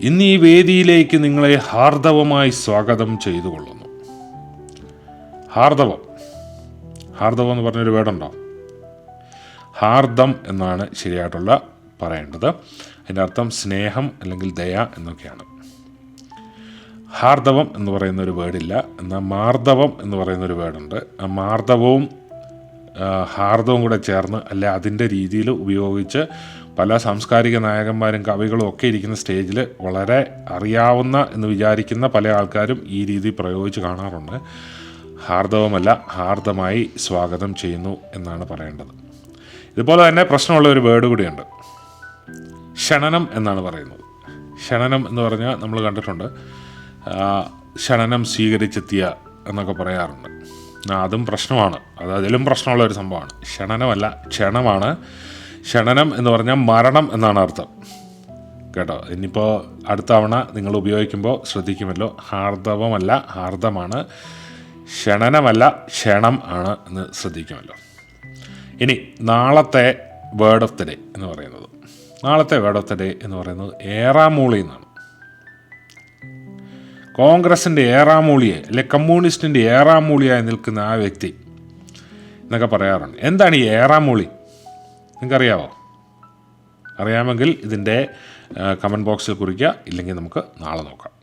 ഇന്ന് ഈ വേദിയിലേക്ക് നിങ്ങളെ ഹാർദവമായി സ്വാഗതം ചെയ്തു കൊള്ളുന്നു ഹാർദവം. ഹാർദവം എന്ന് പറഞ്ഞൊരു വേർഡുണ്ടോ ഹാർദം എന്നാണ് ശരിയായിട്ടുള്ള പറയേണ്ടത്. അതിന്റെ അർത്ഥം സ്നേഹം അല്ലെങ്കിൽ ദയ എന്നൊക്കെയാണ്. ഹാർദവം എന്ന് പറയുന്ന ഒരു വേർഡില്ല എന്നാൽ മാർദവം എന്ന് പറയുന്ന ഒരു വേർഡുണ്ട് ആ മാർദവവും ഹാർദവും കൂടെ ചേർന്ന് അല്ലെ അതിന്റെ രീതിയിൽ ഉപയോഗിച്ച് പല സാംസ്കാരിക നായകന്മാരും കവികളും ഒക്കെ ഇരിക്കുന്ന സ്റ്റേജിൽ വളരെ അറിയാവുന്ന എന്ന് വിചാരിക്കുന്ന പല ആൾക്കാരും ഈ രീതി പ്രയോഗിച്ച് കാണാറുണ്ട്. ഹാർദവമല്ല ഹാർദമായി സ്വാഗതം ചെയ്യുന്നു എന്നാണ് പറയേണ്ടത്. ഇതുപോലെ തന്നെ പ്രശ്നമുള്ള ഒരു വേർഡ് കൂടിയുണ്ട്. ക്ഷണനം എന്നാണ് പറയുന്നത്. ക്ഷണനം എന്ന് പറഞ്ഞാൽ നമ്മൾ കണ്ടിട്ടുണ്ട്. ക്ഷണനം സ്വീകരിച്ചെത്തിയ എന്നൊക്കെ പറയാറുണ്ട്. അതും പ്രശ്നമാണ്. അത് അതിലും പ്രശ്നമുള്ള ഒരു സംഭവമാണ്. ക്ഷണനമല്ല ക്ഷണമാണ്. ക്ഷണനം എന്ന് പറഞ്ഞാൽ മരണം എന്നാണ് അർത്ഥം. കേട്ടോ? ഇനിയിപ്പോൾ അടുത്ത തവണ നിങ്ങൾ ഉപയോഗിക്കുമ്പോൾ ശ്രദ്ധിക്കുമല്ലോ. ഹാർദവമല്ല ഹാർദമാണ്. ക്ഷണനമല്ല ക്ഷണം ആണ് എന്ന് ശ്രദ്ധിക്കുമല്ലോ. ഇനി നാളത്തെ വേർഡ് ഓഫ് ദ ഡേ എന്ന് പറയുന്നത്. നാളത്തെ വേർഡ് ഓഫ് ദ ഡേ എന്ന് പറയുന്നത് ഏറാമൂളി എന്നാണ്. കോൺഗ്രസിന്റെ ഏറാമൂളിയെ അല്ലെ കമ്മ്യൂണിസ്റ്റിന്റെ ഏറാമൂളിയായി നിൽക്കുന്ന ആ വ്യക്തി എന്നൊക്കെ പറയാറുണ്ട്. എന്താണ് ഈ ഏറാമൂളി? നിങ്ങൾക്കറിയാവോ? അറിയാമെങ്കിൽ ഇതിന്റെ കമന്റ് ബോക്സിൽ കുറിക്കുക. ഇല്ലെങ്കിൽ നമുക്ക് നാളെ നോക്കാം.